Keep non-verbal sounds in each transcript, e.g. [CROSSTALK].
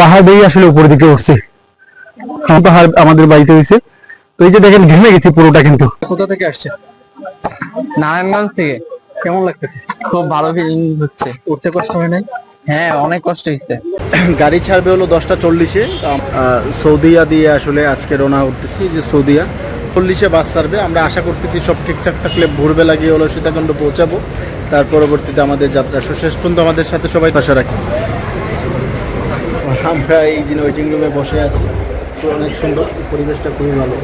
পাহাড় দিয়ে আসলে উপরের দিকে উঠছি। এই পাহাড় আমাদের বাড়িতে হয়েছে। তো এই যে দেখেন ঘেমে গেছি পুরোটা কিন্তু। কোথা থেকে আসছে? নারায়ণগঞ্জ থেকে। কেমন লাগতেছে? খুব ভালো ফিলিং হচ্ছে। উঠতে কষ্ট হয় নাই? হ্যাঁ অনেক কষ্ট হচ্ছে গাড়ি ছাড়বে হলো দশটা চল্লিশে। সৌদিয়া দিয়ে আসলে আজকে রওনা করতেছি যে সৌদিয়া। চল্লিশে বাস ছাড়বে। আমরা আশা করতেছি সব ঠিকঠাক থাকলে ভোরবেলা গিয়ে হলো সীতাকুণ্ড পৌঁছাবো। তার পরবর্তীতে আমাদের যাত্রা সুশেষ পর্যন্ত আমাদের সাথে সবাই আশা রাখি। আমরা এই যে ওয়েটিং রুমে বসে আছি। অনেক সুন্দর পরিবেশটা খুবই ভালো।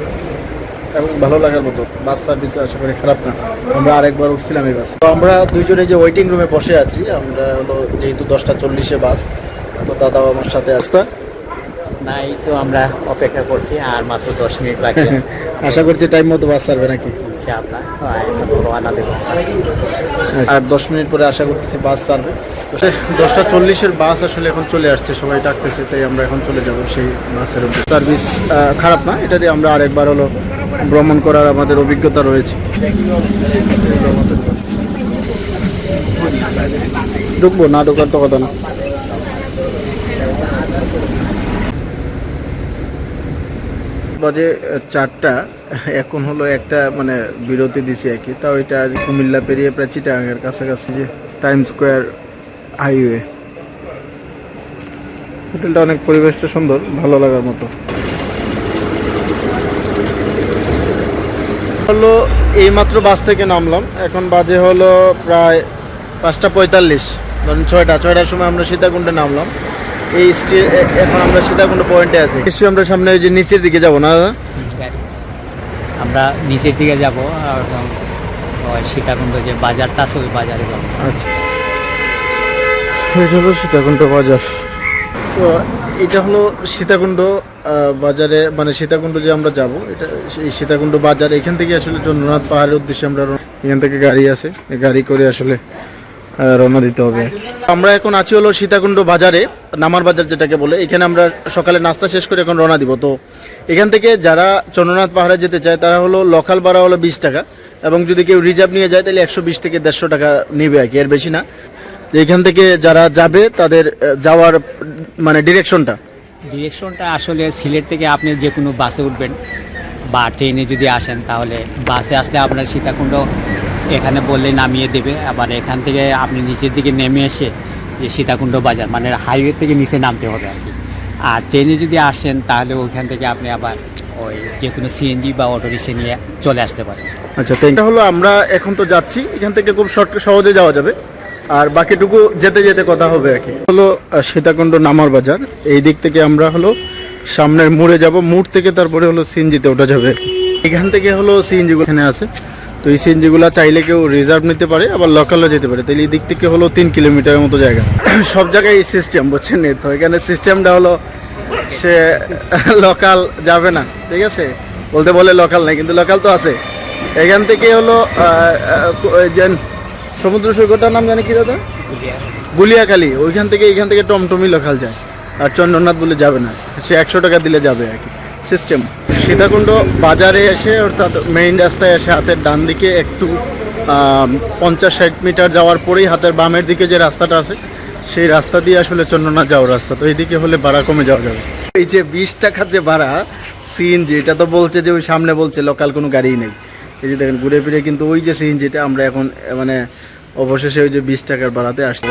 এবং ভালো লাগার মতো। বাস সার্ভিস আশা করি খারাপ না। আমরা আরেকবার উঠছিলাম এই বাস। তো আমরা দুইজনে যে ওয়েটিং রুমে বসে আছি, আমরা হলো যেহেতু দশটা চল্লিশে বাস, তো দাদাও আমার সাথে আসতে। না এই তো আমরা অপেক্ষা করছি আর মাত্র দশ মিনিট বাকি আছে। [LAUGHS] আশা করছি টাইম মতো বাস ছাড়বে নাকি? ইনশাআল্লাহ এখন রওনা দেবো আর দশ মিনিট পরে আশা করতেছি বাস ছাড়বে। সে দশটা চল্লিশের বাস আসলে এখন চলে আসছে সবাই ডাকতেছে তাই আমরা এখন চলে যাব সেই বাসের সার্ভিস খারাপ না? এটা দিয়ে আমরা আরেকবার হলো ভ্রমণ করার আমাদের অভিজ্ঞতা রয়েছে। ঢুকবো না ঢোকার তো কথা না। বাজে চারটা, এখন হলো একটা মানে বিরতি দিছি আর কি। তাও এটা আজ কুমিল্লা পেরিয়ে প্রায় চিটাগাঙ্গের কাছাকাছি যে টাইম স্কোয়ার হাইওয়ে হোটেলটা অনেক পরিবেশটা সুন্দর, ভালো লাগার মতো। হলো এইমাত্র বাস থেকে নামলাম। এখন বাজে হলো প্রায় পাঁচটা পঁয়তাল্লিশ ধরেন ছয়টা। ছয়টার সময় আমরা সীতাকুণ্ডে নামলাম। এই স্টে- এখন আমরা সীতাকুণ্ড পয়েন্টে আছি। নিশ্চয়ই আমরা সামনে ওই যে নিচের দিকে যাব না দাদা? আমরা নিচের দিকে যাব আর সীতাকুণ্ড যে বাজারটা আছে ওই বাজারে যাব। আচ্ছা। হলো সীতাকুণ্ড বাজার। তো এটা হলো সীতাকুণ্ড বাজারে মানে সীতাকুণ্ড যে আমরা যাব এটা সেই সীতাকুণ্ড বাজার। এখান থেকে আসলে চন্দ্রনাথ পাহাড়ের উদ্দেশ্যে আমরা এখান থেকে গাড়ি আছে। এই গাড়ি করে আসলে রওনা দিতে হবে। আমরা এখন আছি হলো সীতাকুণ্ড বাজারে নামার বাজার যেটাকে বলে। এখানে আমরা সকালে নাস্তা শেষ করে এখন রওনা দিব। তো এখান থেকে যারা চন্দ্রনাথ পাহাড়ে যেতে চায় তারা হলো লোকাল ভাড়া হলো বিশ টাকা এবং যদি কেউ রিজার্ভ নিয়ে যায় তাহলে একশো বিশ থেকে দেড়শো টাকা নেবে আর কি এর বেশি না। এখান থেকে যারা যাবে তাদের যাওয়ার মানে ডিরেকশনটা ডিরেকশনটা আসলে সিলেট থেকে আপনি যে কোনো বাসে উঠবেন বা ট্রেনে যদি আসেন তাহলে বাসে আসলে আপনার সীতাকুণ্ড এখানে বললে নামিয়ে দেবে। আবার এখান থেকে আপনি নিচের দিকে নেমে এসে যে সীতাকুণ্ড বাজার মানে হাইওয়ে থেকে নিচে নামতে হবে আর কি। আর ট্রেনে যদি আসেন তাহলে ওইখান থেকে আপনি আবার ওই যে কোনো সিএনজি বা অটো রিক্সা নিয়ে চলে আসতে পারেন। আচ্ছা থ্যাংক হলো আমরা এখন তো যাচ্ছি এখান থেকে খুব শর্ট সহজে যাওয়া যাবে। আর বাকিটুকু যেতে যেতে কথা হবে আর কি। হলো সীতাকুণ্ড নামার বাজার। এই দিক থেকে আমরা হলো সামনের মোড়ে যাব মোড় থেকে তারপরে হলো সিএনজিতে ওঠা যাবে। এখান থেকে হলো সিএনজি এখানে আছে। তো এই সিএনজিগুলো চাইলে কেউ রিজার্ভ নিতে পারে আবার লোকালও যেতে পারে। তাহলে এই দিক থেকে হলো তিন কিলোমিটারের মতো জায়গা। [CLEARS THROAT] সব জায়গায় এই সিস্টেম বুঝছেন তো এখানে সিস্টেমটা হলো সে [LAUGHS] লোকাল যাবে না ঠিক আছে? বলতে বলে লোকাল নাই কিন্তু লোকাল তো আছে। এখান থেকে হলো আহ, আহ, ওই যে সমুদ্র সৈকতটার নাম জানি কি দাদা? গুলিয়াখালী। ওইখান থেকে এইখান থেকে টমটমি লোকাল যায়। আর চন্দ্রনাথ বলে যাবে না। সে একশো টাকা দিলে যাবে আর কি। সিস্টেম সীতাকুণ্ড বাজারে এসে অর্থাৎ মেইন রাস্তায় এসে হাতের ডান দিকে একটু পঞ্চাশ ষাট মিটার যাওয়ার পরেই হাতের বামের দিকে যে রাস্তাটা আছে সেই রাস্তা দিয়ে আসলে চন্দ্রনাথ যাওয়ার রাস্তা। তো এইদিকে হলে ভাড়া কমে যাওয়া যাবে। এই যে বিশ টাকার যে ভাড়া সিএনজি এটা তো বলছে যে ওই সামনে বলছে লোকাল কোনো গাড়ি নেই। এই যে দেখেন ঘুরে ফিরে কিন্তু ওই যে সিএনজিটা আমরা এখন মানে অবশেষে ওই যে বিশ টাকার ভাড়াতে আসব।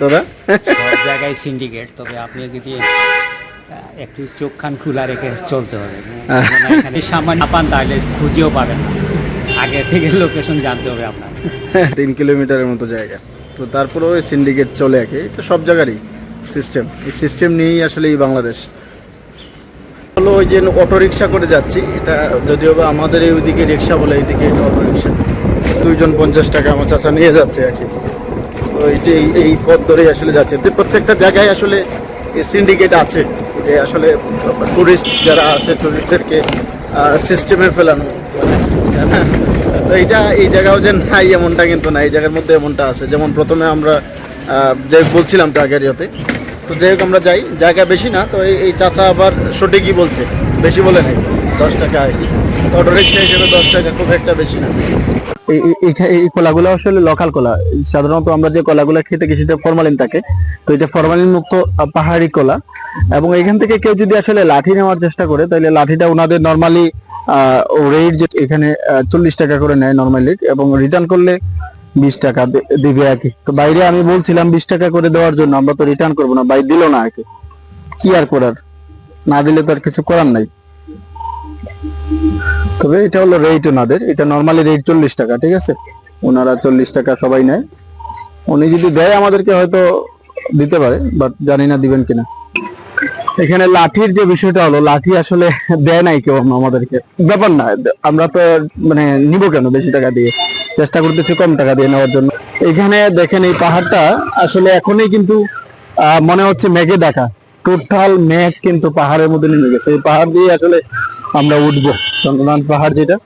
দাদা? জায়গায় সিন্ডিকেট তবে আপনি যদি একটু চোখ খান খোলা রেখে চলতে হবে। এখানে সামান্য পান তাহলে খুঁজেও পাবেন আগে থেকে লোকেশন জানতে হবে আপনার। তিন কিলোমিটারের মতো জায়গা। তো তারপরে ওই সিন্ডিকেট চলে একে এটা সব জায়গারই সিস্টেম এই সিস্টেম নিয়েই আসলে এই বাংলাদেশ। হলো ওই যে অটো রিক্সা করে যাচ্ছি। এটা যদিও বা আমাদের এই ওইদিকে রিক্সা বলে, এইদিকে এটা অটো রিক্সা দুইজন পঞ্চাশ টাকা আমার চাচা নিয়ে যাচ্ছে আর কি। তো এই- এই পথ ধরেই আসলে যাচ্ছে। প্রত্যেকটা জায়গায় আসলে এই সিন্ডিকেট আছে। যে আসলে টুরিস্ট যারা আছে টুরিস্টদেরকে সিস্টেমে ফেলানো। তো এইটা এই জায়গাও যে নাই, এমনটা কিন্তু না এই জায়গার মধ্যে এমনটা আছে। যেমন প্রথমে আমরা যে বলছিলাম তো আগের ইয়েতে তো যাই হোক আমরা যাই। জায়গা বেশি না, তো এই এই চাচা আবার সঠিকই বলছে। বেশি বলে নাই। দশ টাকা আর কি। অটো রিক্সা হিসেবে দশ টাকা খুব একটা বেশি না। এই কলাগুলো আসলে লোকাল কলা। সাধারণত আমরা যে কলাগুলো খেতে গেছি সেটা ফরমালিন থাকে। তো এটা ফরমালিন মুক্ত পাহাড়ি কলা। এবং এখান থেকে কেউ যদি আসলে লাঠি নেওয়ার চেষ্টা করে, তাহলে লাঠিটা ওনাদের নর্মালি রেট যে এখানে চল্লিশ টাকা করে নেয় নর্মালি এবং রিটার্ন করলে বিশ টাকা দিবে আর কি। তো বাইরে আমি বলছিলাম বিশ টাকা করে দেওয়ার জন্য, আমরা তো রিটার্ন করব না। বাই দিল না আর কি। কি আর করার? না দিলে তো আর কিছু করার নাই। তবে এটা হলো রেট ওনাদের। এটা নর্মালি রেট চল্লিশ টাকা, ঠিক আছে? ওনারা চল্লিশ টাকা সবাই নেয়। উনি যদি দেয় আমাদেরকে হয়তো দিতে পারে বাট জানি না দিবেন কিনা। এখানে লাঠির যে বিষয়টা হলো, লাঠি আসলে [LAUGHS] দেয় নাই কেউ আমাদেরকে। ব্যাপার না, আমরা তো মানে নিব কেন বেশি টাকা দিয়ে? চেষ্টা করতেছি কম টাকা দিয়ে নেওয়ার জন্য। এখানে দেখেন এই পাহাড়টা, আসলে এখনই কিন্তু মনে হচ্ছে মেঘে দেখা টোটাল মেঘ কিন্তু পাহাড়ের মধ্যে নেমে গেছে। এই পাহাড় দিয়ে আসলে আমরা উঠবো। চন্দ্রনাথ পাহাড় যেটা,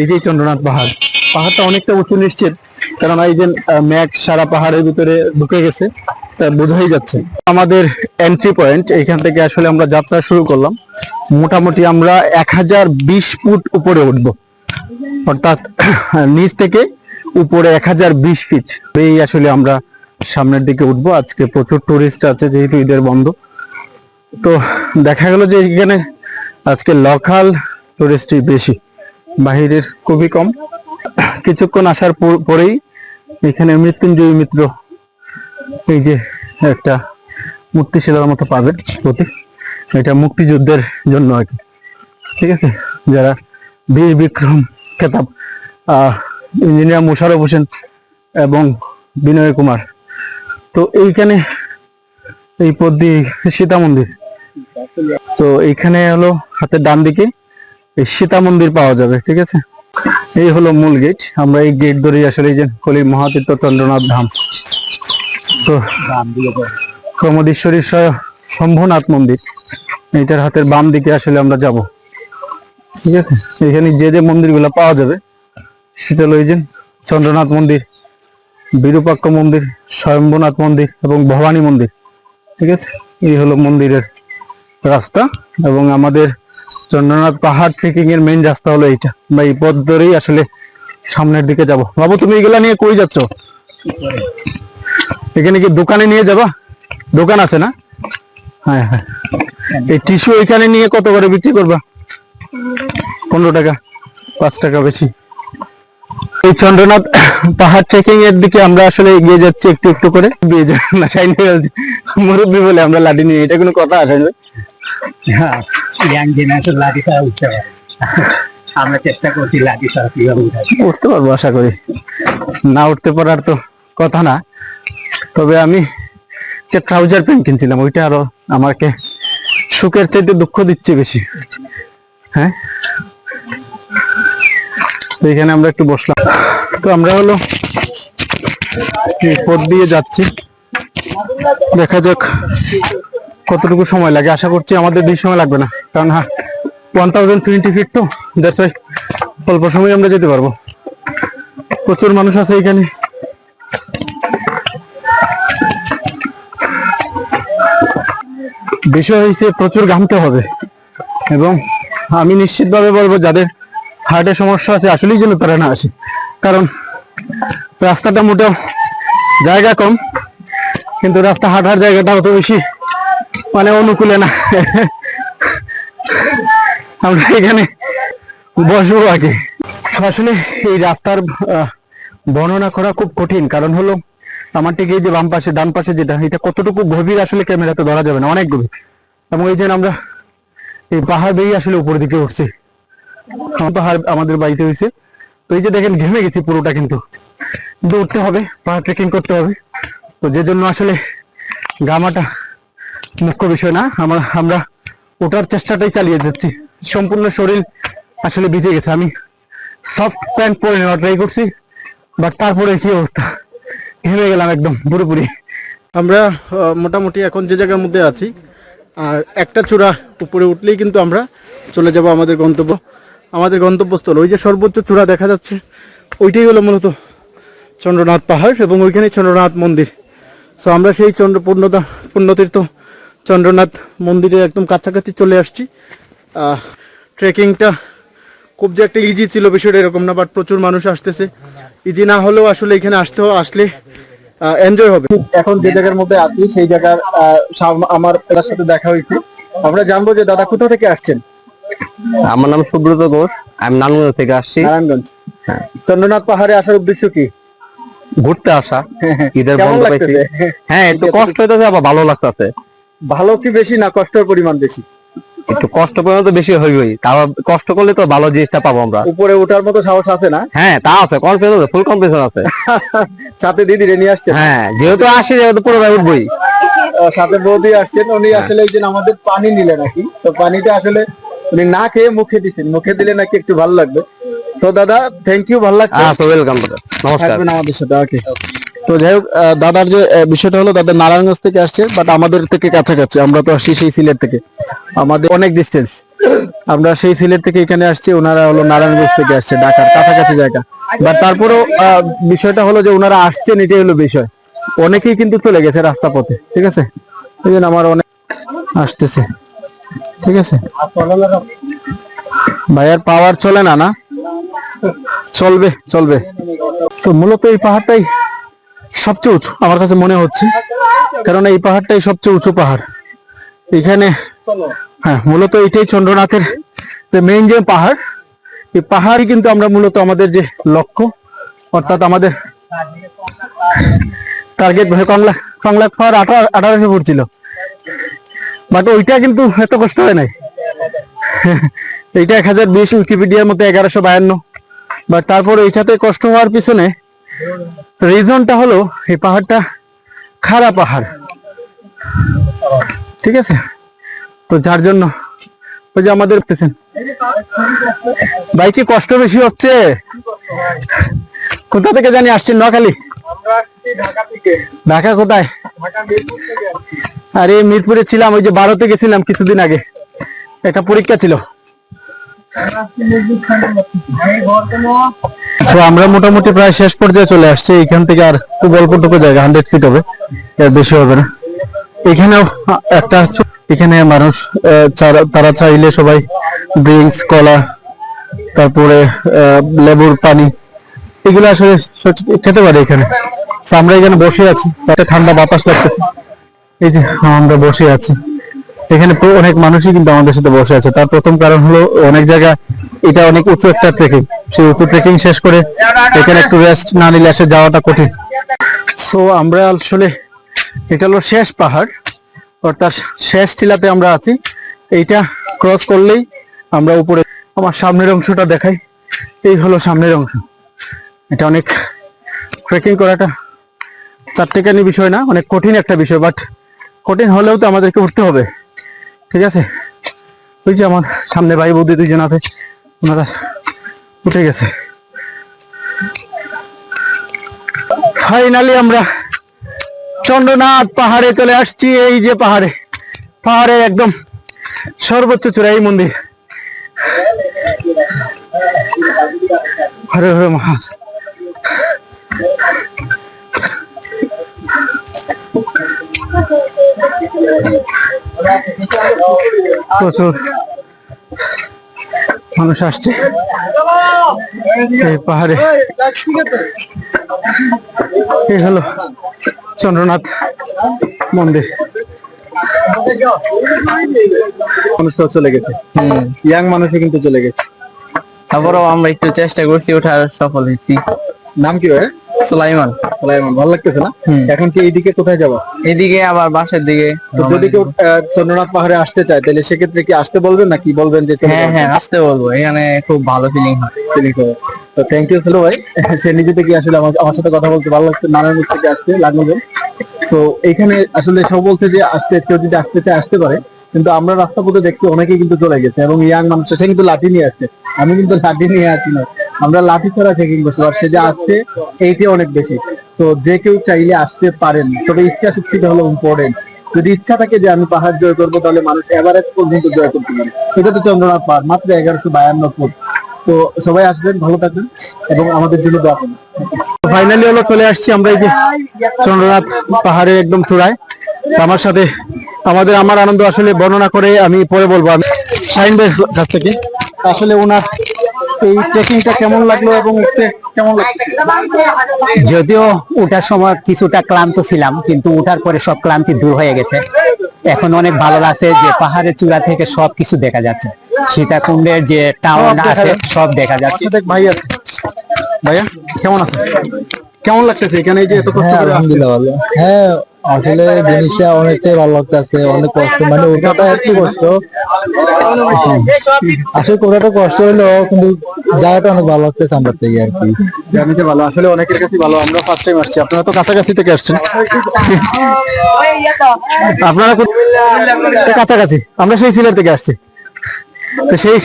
এই যে চন্দ্রনাথ পাহাড়। পাহাড়টা অনেকটা উঁচু নিশ্চিত কারণ এই যে মেঘ সারা পাহাড়ের ভিতরে ঢুকে গেছে, তা বোঝাই যাচ্ছে। আমাদের এন্ট্রি পয়েন্ট এখান থেকে আসলে আমরা যাত্রা শুরু করলাম। মোটামুটি আমরা এক হাজার বিশ ফুট উপরে উঠবো। অর্থাৎ [CLEARS THROAT] নিচ থেকে উপরে এক হাজার বিশ ফিট এই আসলে আমরা সামনের দিকে উঠবো। আজকে প্রচুর টুরিস্ট আছে, যেহেতু ঈদের বন্ধ। তো দেখা গেল যে এখানে আজকে লোকাল টুরিস্টই বেশি। বাহিরের খুবই কম। কিছুক্ষণ আসার পর- পরেই এখানে মৃত্যুঞ্জয়ী মিত্র এই যে একটা মূর্তিশিলার মতো পাবেন প্রতীক এটা মুক্তিযুদ্ধের জন্য আর কি। ঠিক আছে? যারা বীর বিক্রম খেতাব ইঞ্জিনিয়ার মুশারফ হোসেন এবং বিনয় কুমার। তো এইখানে এই পদ সীতা মন্দির। তো এইখানে হলো হাতের ডান দিকে সীতা মন্দির পাওয়া যাবে, ঠিক আছে? এই হলো মূল গেট আমরা এই গেট ধরেই আসলে এই যে কলি মহাতীর্থ চন্দ্রনাথ ধাম। তো প্রমোদেশ্বরী শম্ভুনাথ মন্দির এটার হাতের বাম দিকে আসলে আমরা যাব। ঠিক আছে? এখানে যে যে মন্দিরগুলো পাওয়া যাবে, সেটা হলো এই যে চন্দ্রনাথ মন্দির, বিরূপাক্ষ মন্দির স্বয়ম্ভনাথ মন্দির এবং ভবানী মন্দির, ঠিক আছে? এই হলো মন্দিরের রাস্তা এবং আমাদের চন্দ্রনাথ পাহাড় ট্রেকিং এর মেইন রাস্তা হলো এইটা। বা এই পথ ধরেই আসলে সামনের দিকে যাব। বাবু, তুমি এগুলা নিয়ে কই যাচ্ছ? এখানে কি দোকানে নিয়ে যাবা? দোকান আছে না? হ্যাঁ হ্যাঁ। এই টিস্যু এখানে নিয়ে কত করে বিক্রি করবা? পনেরো টাকা, পাঁচ টাকা বেশি। এই চন্দ্রনাথ পাহাড় ট্রেকিং এর দিকে আমরা আসলে এগিয়ে যাচ্ছি একটু একটু করে। যা- না মুরব্বী বলে আমরা লাঠি নিয়ে এটা কোনো কথা আসে না হ্যাঁ লাঠি ছাড়া উঠতে পারে। আমরা চেষ্টা করছি লাঠি ছাড়া কীভাবে উঠতে পারব আশা করি। না উঠতে পারার তো কথা না। তবে আমি একটা ট্রাউজার প্যান্ট কিনছিলাম ওইটা আরও আমাকে সুখের চাইতে দুঃখ দিচ্ছে বেশি। হ্যাঁ? এখানে আমরা একটু বসলাম। তো আমরা হলো পথ দিয়ে যাচ্ছি। দেখা যাক কতটুকু সময় লাগে। আশা করছি আমাদের বেশি সময় লাগবে না। কারণ হ্যাঁ ওয়ান থাউজেন্ড টোয়েন্টি ফিট তো। ওয়াই অল্প সময় আমরা যেতে পারব। প্রচুর মানুষ আছে এখানে। বিষয় হয়েছে প্রচুর ঘামতে হবে। এবং আমি নিশ্চিতভাবে বলব, যাদের হার্টের সমস্যা আছে, আসলেই যেন তারা না আসে। কারণ রাস্তাটা মোটেও জায়গা কম, কিন্তু রাস্তা হাঁটার জায়গাটা অত বেশি মানে অনুকূলে না। আমরা এখানে বসবো আগে। আসলে এই রাস্তার বর্ণনা করা খুব কঠিন। কারণ হলো, আমার ঠিক এই যে বাম পাশে, ডান পাশে যেটা, এটা কতটুকু গভীর আসলে ক্যামেরাতে ধরা যাবে না, অনেক গভীর। এবং এই যে আমরা এই পাহাড় বেয়ে আসলে উপর দিকে উঠছি। পাহাড় আমাদের বাড়িতে হয়েছে। তো এই যে দেখেন, ঘেমে গেছি পুরোটা কিন্তু। দৌড়তে হবে পাহাড় ট্রেকিং করতে হবে। তো যে জন্য আসলে গামাটা মুখ্য বিষয় না, আমরা আমরা ওঠার চেষ্টাটাই চালিয়ে যাচ্ছি। সম্পূর্ণ শরীর আসলে ভিজে গেছে। আমি সফট প্যান্ট পরে নেওয়া ট্রাই করছি বাট তারপরে কি অবস্থা? ঘেমে গেলাম একদম, পুরোপুরি। আমরা মোটামুটি এখন যে জায়গার মধ্যে আছি, আর একটা চূড়া উপরে উঠলেই কিন্তু আমরা চলে যাব আমাদের গন্তব্য। আমাদের গন্তব্যস্থল, ওই যে সর্বোচ্চ চূড়া দেখা যাচ্ছে, ওইটাই হলো মূলত চন্দ্রনাথ পাহাড় এবং ওইখানে চন্দ্রনাথ মন্দির। সো আমরা সেই চন্দ্র পূর্ণতা পুণ্যতীর্থ চন্দ্রনাথ মন্দিরের একদম কাছাকাছি চলে আসছি। ট্রেকিংটা খুব যে একটা ইজি ছিল বিষয়টা এরকম না বাট প্রচুর মানুষ আসতেছে। ইজি না হলেও আসলে এখানে আসতে আসলে এনজয় হবে। এখন যে জায়গার মধ্যে আছি, সেই জায়গার আমার সাথে দেখা হয়েছে। আমরা জানব যে দাদা কোথা থেকে আসছেন? আমার নাম সুব্রত ঘোষ আমি নারায়ণগঞ্জ থেকে আসছি। নারায়ণগঞ্জ। চন্দ্রনাথ পাহাড়ে আসার উদ্দেশ্য কি? ঘুরতে আসা [LAUGHS] ঈদের বন্ধ পাইছি। হ্যাঁ একটু [LAUGHS] কষ্ট হইতেছে আবার ভালো লাগতেছে। ভালো কি বেশি না কষ্টের পরিমাণ বেশি? একটু কষ্ট করে তো বেশি হইবই। তাও কষ্ট করলে তো ভালো জিনিসটা পাবো আমরা। উপরে ওঠার মতো সাহস আছে না? হ্যাঁ তা আছে কনফিডেন্স ফুল কনফিডেন্স আছে। [LAUGHS] সাথে দিদি রে নিয়ে আসছে হ্যাঁ যেহেতু আসি যেহেতু পুরো উঠবই। সাথে বৌদি আসছেন উনি হ্যাঁ। আসলে যে আমাদের পানি নিলে নাকি তো পানিটা আসলে উনি না খেয়ে মুখে দিচ্ছেন মুখে দিলে নাকি একটু ভালো লাগবে। তো দাদা থ্যাংক ইউ ভালো লাগছে। হ্যাঁ তো ওয়েলকাম নমস্কার। আমাদের সাথে ওকে তো যাই হোক দাদার যে বিষয়টা হলো দাদা নারায়ণগঞ্জ থেকে আসছে বাট আমাদের থেকে কাছাকাছি। আমরা তো আসছি সেই সিলেট থেকে। আমাদের অনেক ডিস্টেন্স আমরা সেই সিলেট থেকে এখানে আসছি ওনারা হলো নারায়ণগঞ্জ থেকে আসছে ঢাকার কাছাকাছি জায়গা। বাট তারপরেও বিষয়টা হলো যে ওনারা আসছেন এটাই হলো বিষয়। অনেকেই কিন্তু চলে গেছে রাস্তা পথে ঠিক আছে? এই জন্য আমার অনেক আসতেছে। ঠিক আছে? ভাইয়ার পাওয়ার চলে না না? চলবে চলবে। তো মূলত এই পাহাড়টাই সবচেয়ে উঁচু, আমার কাছে মনে হচ্ছে। কারণ এই পাহাড়টাই সবচেয়ে উঁচু পাহাড়। এখানে হ্যাঁ মূলত এটাই চন্দ্রনাথের যে মেইন যে পাহাড়, এই পাহাড়ই কিন্তু আমরা মূলত আমাদের যে লক্ষ্য, অর্থাৎ আমাদের টার্গেট কংলা কংলা পাহাড় আঠারো, আঠারোশো ফুট ছিল। বাট ওইটা কিন্তু এত কষ্ট হয় নাই। এইটা এক হাজার বিশ উইকিপিডিয়ার মধ্যে এগারোশো বায়ান্ন। বাট তারপর এইটাতে কষ্ট হওয়ার পিছনে রিজনটা হলো, এই পাহাড়টা খাড়া পাহাড়। ঠিক আছে? তো যার জন্য, ওই যে আমাদের পেছেন। বাইকে কষ্ট বেশি হচ্ছে? কোথা থেকে জানি আসছেন? নোয়াখালী? ঢাকা কোথায়? আরে মিরপুরে ছিলাম, ওই যে বারোতে গেছিলাম কিছুদিন আগে। একটা পরীক্ষা ছিল। আমরা মোটামুটি প্রায় শেষ পর্যায়ে চলে আসছি। এখান থেকে আর খুব অল্পটুকু জায়গা হান্ড্রেড ফিট হবে। এর বেশি হবে না। এখানেও একটা এখানে মানুষ তারা চাইলে সবাই ড্রিঙ্কস কলা, তারপরে লেবুর পানি, এগুলো আসলে খেতে পারে এখানে। আমরা এখানে বসে আছি। তাতে ঠান্ডা বাতাস লাগতেছে। এই যে আমরা বসে আছি। এখানে অনেক মানুষই কিন্তু আমাদের সাথে বসে আছে। তার প্রথম কারণ হলো অনেক জায়গা এটা অনেক উঁচু একটা ট্রেকিং সেই উঁচু ট্রেকিং শেষ করে এখানে একটু রেস্ট না নিলে আসে যাওয়াটা কঠিন। সো আমরা আসলে এটা হলো শেষ পাহাড়। অর্থাৎ শেষ টিলাতে আমরা আছি। এইটা ক্রস করলেই আমরা উপরে আমার সামনের অংশটা দেখাই। এই হলো সামনের অংশ। এটা অনেক ট্রেকিং করাটা চারটেকানি বিষয় না, অনেক কঠিন একটা বিষয় বাট কঠিন হলেও তো আমাদেরকে উঠতে হবে। ঠিক আছে? ওই যে আমার সামনে ভাই বৌদি দুইজন আছে, ওনারা উঠে গেছে। ফাইনালি আমরা চন্দ্রনাথ পাহাড়ে চলে আসছি, এই যে পাহাড়ে। পাহাড়ে একদম সর্বোচ্চ চূড়া এই মন্দির। হরে হরে মহা প্রচুর মানুষ আসছে এই পাহাড়ে। এই হলো চন্দ্রনাথ মন্দির। মানুষটাও চলে গেছে। ইয়াং মানুষও কিন্তু চলে গেছে। তারপরেও আমরা একটু চেষ্টা করছি ওঠার সফল হয়েছি। নাম কি ভাই? সুলাইমান। সুলাইমান ভালো লাগতেছে না। এখন কি এইদিকে কোথায় যাব? এদিকে আবার বাসের দিকে। যদি কেউ চন্দ্রনাথ পাহাড়ে আসতে চায় তাহলে সেক্ষেত্রে কি আসতে বলবেন নাকি বলবেন যে হ্যাঁ হ্যাঁ আসতে বলব। এখানে খুব ভালো ফিলিং হয়। তো থ্যাংক ইউ ভাই। [LAUGHS] সে নিজে থেকে আসলে আমার আমার সাথে কথা বলতে ভালো লাগছে নারায়ণগঞ্জ থেকে আসছে লাগনগঞ্জ তো এখানে আসলে সব বলছে যে আসতে কেউ যদি আসতে চায় আসতে পারে। কিন্তু আমরা রাস্তা পথে দেখছি অনেকেই কিন্তু চলে গেছে এবং ইয়াং মানুষ সে কিন্তু লাঠি নিয়ে আসছে। আমি কিন্তু লাঠি নিয়ে আসি না। আমরা লাঠি ছাড়া ট্রেকিং করছি। আর সে যে আসছে এইটা অনেক বেশি। তো যে কেউ চাইলে আসতে পারেন, তবে ইচ্ছা শক্তিটা হলো ইম্পর্টেন্ট যদি ইচ্ছা থাকে যে আমি পাহাড় জয় করব, তাহলে মানুষ এভারেজ পর্যন্ত জয় করতে পারে। এটা তো চন্দ্রনাথ পাহাড়, মাত্র এগারোশো বায়ান্ন ফুট। তো সবাই আসবেন, ভালো থাকবেন, এবং আমাদের জন্য দোয়া করবেন। ফাইনালি হলো চলে আসছি আমরা এই যে চন্দ্রনাথ পাহাড়ের একদম চূড়ায়। আমার সাথে, আমাদের আমার আনন্দ আসলে বর্ণনা করে আমি পরে বলব। আমি শাহিন ভাইয়ের কাছ থেকে। আসলে ওনার এই ট্রেকিংটা কেমন লাগল এবং উঠতে কেমন যদিও ওঠার সময় কিছুটা ক্লান্ত ছিলাম কিন্তু ওঠার পরে সব ক্লান্তি দূর হয়ে গেছে। এখন অনেক ভালো লাগছে যে পাহাড়ের চূড়া থেকে সব কিছু দেখা যাচ্ছে। সীতাকুণ্ডের যে টাউন আছে সব দেখা যাচ্ছে। দেখ ভাই আছে। ভাইয়া কেমন আছে কেমন লাগতেছে এখানে এই যে এত কষ্ট করে আসছেন? ভালো। হ্যাঁ আসলে জিনিসটা অনেকটাই ভালো লাগতেছে অনেক কষ্ট মানে ওঠাটা একটু কষ্ট আসলে কোথাটা কষ্ট হলো কিন্তু জায়গাটা অনেক ভালো লাগতেছে আমার থেকে আর কি জার্নিতে ভালো আসলে অনেকের কাছে ভালো আমরা ফার্স্ট টাইম আসছি আপনারা তো কাছাকাছি থেকে আসছেন আপনারা কাছাকাছি আমরা সেই সিলেট থেকে আসছি তো সেই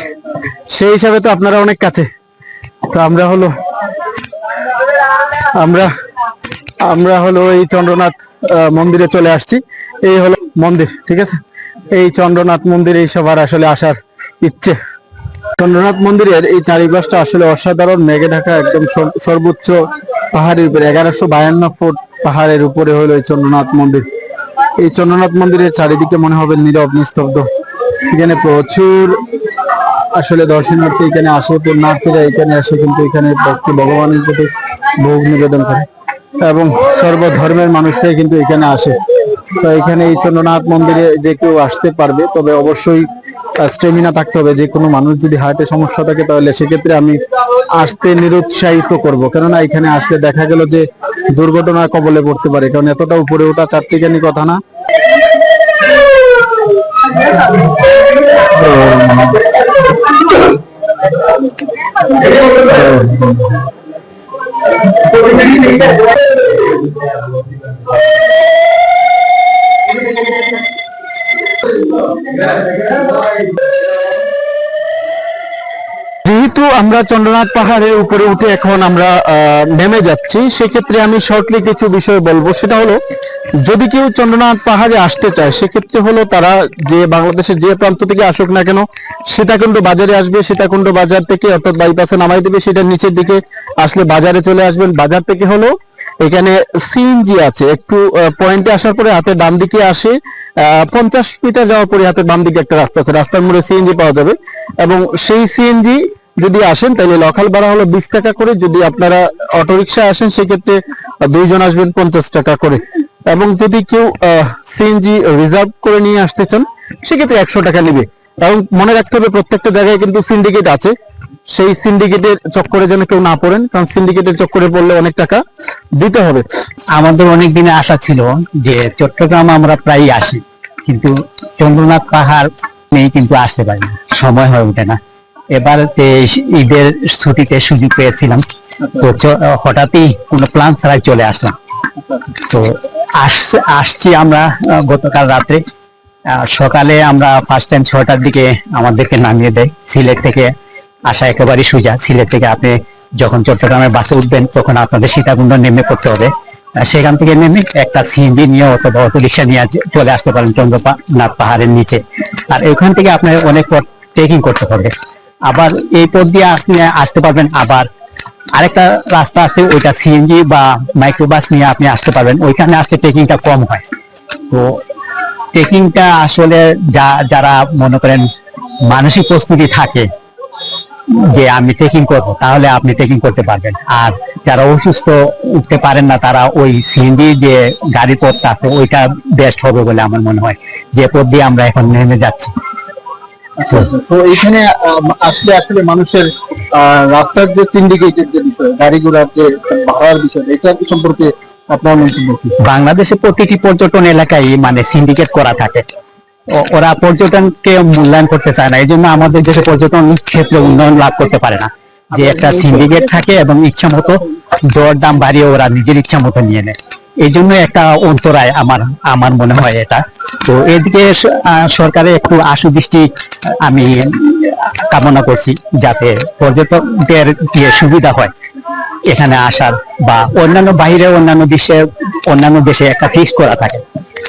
সেই হিসাবে তো আপনারা অনেক কাছে তো আমরা হলো আমরা আমরা হলো এই চন্দ্রনাথ মন্দিরে চলে আসছি। এই হলো মন্দির, ঠিক আছে? এই চন্দ্রনাথ মন্দির এই সবার আসলে আসার ইচ্ছে। চন্দ্রনাথ মন্দিরের এই চারিপাশটা আসলে অসাধারণ। মেঘে ঢাকা একদম সর্বোচ্চ পাহাড়ের উপরে, এগারোশো বায়ান্ন ফুট পাহাড়ের উপরে হলো এই চন্দ্রনাথ মন্দির। এই চন্দ্রনাথ মন্দিরের চারিদিকে মনে হবে নীরব, নিস্তব্ধ। এখানে প্রচুর আসলে দর্শনার্থী এখানে আসে পুণ্যার্থীরা এখানে আসে, কিন্তু এখানে ভক্তি, ভগবানের প্রতি ভোগ নিবেদন করে। এবং সর্বধর্মের মানুষরাই কিন্তু এখানে আসে। তো এখানে এই চন্দ্রনাথ মন্দিরে যে কেউ আসতে পারবে তবে অবশ্যই স্টেমিনা থাকতে হবে। যে কোনো মানুষ যদি হার্টে সমস্যা থাকে তাহলে সেক্ষেত্রে আমি আসতে নিরুৎসাহিত করব। কেননা এখানে আসলে দেখা গেল যে দুর্ঘটনার কবলে পড়তে পারে। কারণ এতটা উপরে ওঠা চারটিখানি কথা না? Gracias. যেহেতু আমরা চন্দ্রনাথ পাহাড়ের উপরে উঠে এখন আমরা নেমে যাচ্ছি, সেক্ষেত্রে আমি শর্টলি কিছু বিষয় বলব। সেটা হলো, যদি কেউ চন্দ্রনাথ পাহাড়ে আসতে চায়, সেক্ষেত্রে হলো তারা যে বাংলাদেশের যে প্রান্ত থেকে আসুক না কেন, সীতাকুণ্ড বাজারে আসবে। সীতাকুণ্ড বাজার থেকে অর্থাৎ বাইপাসে নামাই দেবে, সেটা নিচের দিকে আসলে বাজারে চলে আসবেন। বাজার থেকে হলো, এখানে সিএনজি আছে। একটু পয়েন্টে আসার পরে হাতে ডান দিকে আসে পঞ্চাশ মিটার যাওয়ার পরে হাতে বাম দিকে একটা রাস্তা আছে। রাস্তার মোড়ে সিএনজি পাওয়া যাবে। এবং সেই সিএনজি যদি আসেন তাহলে লোকাল ভাড়া হলো বিশ টাকা করে। যদি আপনারা অটোরিকশা আসেন, সেক্ষেত্রে দুইজন আসবেন পঞ্চাশ টাকা করে। এবং যদি কেউ সিএনজি রিজার্ভ করে নিয়ে আসতে চান, সেক্ষেত্রে একশো টাকা নেবে। এবং মনে রাখতে হবে, প্রত্যেকটা জায়গায় কিন্তু সিন্ডিকেট আছে। সেই সিন্ডিকেটের চক্করে যেন কেউ না পড়েন, কারণ সিন্ডিকেটের চক্করে পড়লে অনেক টাকা দিতে হবে। আমাদের অনেক দিনে আশা ছিল যে চট্টগ্রাম আমরা প্রায়ই আসি, কিন্তু চন্দ্রনাথ পাহাড় নেই কিন্তু আসতে পারি সময় হয়ে ওঠে না। এবার ঈদের ছুটিতে সুযোগ পেয়েছিলাম। তো হঠাৎই কোনো প্ল্যান ছাড়াই চলে আসলাম। তো আসছে আমরা গতকাল রাত্রে। সকালে আমরা ফার্স্ট টাইম ছটার দিকে আমাদেরকে নামিয়ে দেয়। সিলেট থেকে আসা একেবারেই সোজা। সিলেট থেকে আপনি যখন চট্টগ্রামের বাসে উঠবেন, তখন আপনাদের সীতাকুণ্ড নেমে পড়তে হবে। সেখান থেকে নেমে একটা সিএনজি নিয়ে অথবা অটো রিক্সা নিয়ে চলে আসতে পারেন চন্দ্রনাথ পাহাড়ের নিচে। আর এখান থেকে আপনার অনেক পথ ট্রেকিং করতে হবে। আবার এই পথ দিয়ে আপনি আসতে পারবেন। আবার আরেকটা রাস্তা আছে, ওইটা সিএনজি বা মাইক্রোবাস নিয়ে আপনি আসতে পারবেন। ওইখানে আসতে ট্রেকিংটা কম হয়। তো ট্রেকিংটা আসলে যা, যারা মনে করেন মানসিক প্রস্তুতি থাকে যে আমি ট্রেকিং করব, তাহলে আপনি ট্রেকিং করতে পারবেন। আর যারা অসুস্থ উঠতে পারেন না, তারা ওই সিএনজি যে গাড়ি পথটা আছে, ওইটা বেস্ট হবে বলে আমার মনে হয়। যে পথ দিয়ে আমরা এখন নেমে যাচ্ছি। তো এখানে আসলে মানুষের রাস্তার যে সিন্ডিকেটের যে বিষয় গাড়ি ঘোড়ার যে ভাড়ার বিষয়, এটা সম্পর্কে আপনার মন্তব্য বাংলাদেশে প্রতিটি পর্যটন এলাকায় মানে সিন্ডিকেট করা থাকে। ওরা পর্যটনকে মূল্যায়ন করতে চায় না এই জন্য আমাদের দেশে পর্যটন ক্ষেত্রে উন্নয়ন লাভ করতে পারে না। যে একটা সিন্ডিকেট থাকে এবং ইচ্ছা মতো দর দাম বাড়িয়ে ওরা নিজের ইচ্ছা মতো নিয়ে নেয়। এই জন্য একটা অন্তরায় আমার আমার মনে হয় এটা। তো এদিকে স- আহ, সরকারের একটু আশু দৃষ্টি আমি কামনা করছি যাতে পর্যটকদের যে সুবিধা হয় এখানে আসার বা অন্যান্য বাইরে অন্যান্য দেশে অন্যান্য দেশে একটা ফিক্স করা থাকে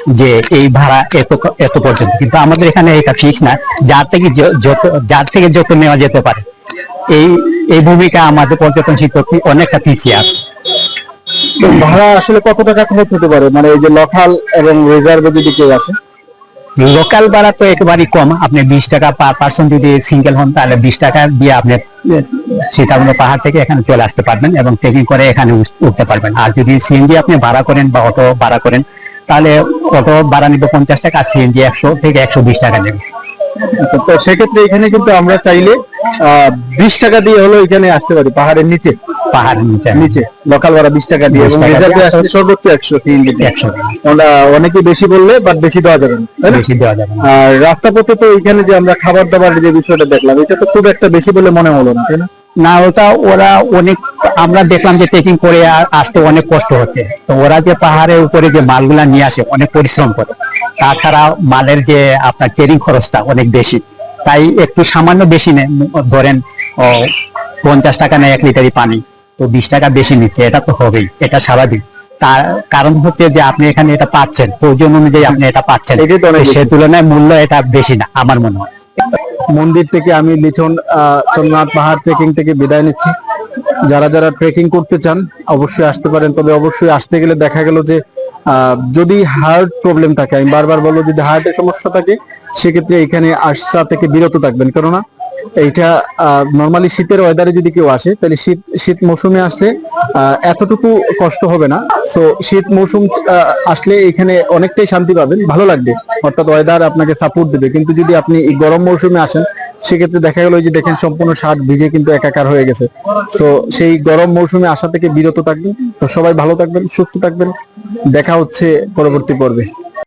যে এই ভাড়া এত এত পর্যন্ত। কিন্তু আমাদের এখানে এটা ফিক্স না। যার থেকে যত যার থেকে যত নেওয়া যেতে পারে। এই এই ভূমিকা আমাদের পর্যটন শিল্প অনেকটা পিছিয়ে আছে। তো ভাড়া আসলে কত টাকা খরচ হতে পারে? মানে এই যে লোকাল এবং রিজার্ভে যদি কেউ আসে? লোকাল ভাড়া তো একেবারেই কম। আপনি বিশ টাকা পার পার্সন যদি সিঙ্গেল হন তাহলে বিশ টাকা দিয়ে আপনি সীতাকুণ্ড পাহাড় থেকে এখানে চলে আসতে পারবেন এবং ট্রেকিং করে এখানে উঠতে পারবেন। আর যদি সিএনজি আপনি ভাড়া করেন বা অটো ভাড়া করেন তাহলে অটো ভাড়া নিবে পঞ্চাশ টাকা আর সিএনজি একশো থেকে একশো বিশ টাকা নেবে। আচ্ছা, তো সেক্ষেত্রে এখানে কিন্তু আমরা চাইলে আহ বিশ টাকা দিয়ে হলো এখানে আসতে পারি পাহাড়ের নিচে। নিচে লোকাল ভাড়া বিশ টাকা দিয়ে 20 এবং টাকা রিজার্ভে দিয়ে। আসলে সর্বোচ্চ একশো একশো আমরা অনেকে বেশি বললে বাট বেশি দেওয়া যাবে না বেশি দেওয়া যাবে আর রাস্তা পথে তো এখানে যে আমরা খাবার দাবার যে বিষয়টা দেখলাম এটা তো খুব একটা বেশি বলে মনে হলো না তাই না? না ওটা ওরা অনেক আমরা দেখলাম যে ট্রেকিং করে আসতে অনেক কষ্ট হচ্ছে। তো ওরা যে পাহাড়ের উপরে যে মালগুলা নিয়ে আসে অনেক পরিশ্রম করে। তাছাড়া মালের যে আপনার ট্রেনিং খরচটা অনেক বেশি। তাই একটু সামান্য বেশি নেয় ধরেন ও, পঞ্চাশ টাকা নেয় এক লিটারই পানি। তো বিশ টাকা বেশি নিচ্ছে এটা তো হবেই এটা স্বাভাবিক। তার কারণ হচ্ছে যে আপনি এখানে এটা পাচ্ছেন প্রয়োজন অনুযায়ী আপনি এটা পাচ্ছেন। সে। তুলনায় মূল্য এটা বেশি না আমার মনে হয়। মন্দির থেকে আমি লিথন সোমনাথ পাহাড় ট্রেকিং থেকে বিদায় নিচ্ছি। যারা যারা ট্রেকিং করতে চান অবশ্যই আসতে পারেন। তবে অবশ্যই আসতে গেলে দেখা গেল যে আহ, যদি হার্ট প্রবলেম থাকে আমি বারবার বলব যদি হার্টের সমস্যা থাকে সেক্ষেত্রে এখানে আসা থেকে বিরত থাকবেন। কেননা এইটা নর্মালি শীতের ওয়েদারে যদি কেউ আসে, তাহলে শীত শীত মৌসুমে আসলে এতটুকু কষ্ট হবে না। সো শীত মৌসুম আসলে এখানে অনেকটাই শান্তি পাবেন, ভালো লাগবে। অর্থাৎ ওয়েদার আপনাকে সাপোর্ট দেবে। কিন্তু যদি আপনি গরম মৌসুমে আসেন, সেক্ষেত্রে দেখা গেল যে দেখেন সম্পূর্ণ শার্ট ভিজে কিন্তু একাকার হয়ে গেছে। সো সেই গরম মৌসুমে আসা থেকে বিরত থাকবেন। তো সবাই ভালো থাকবেন, সুস্থ থাকবেন। দেখা হচ্ছে পরবর্তী পর্বে।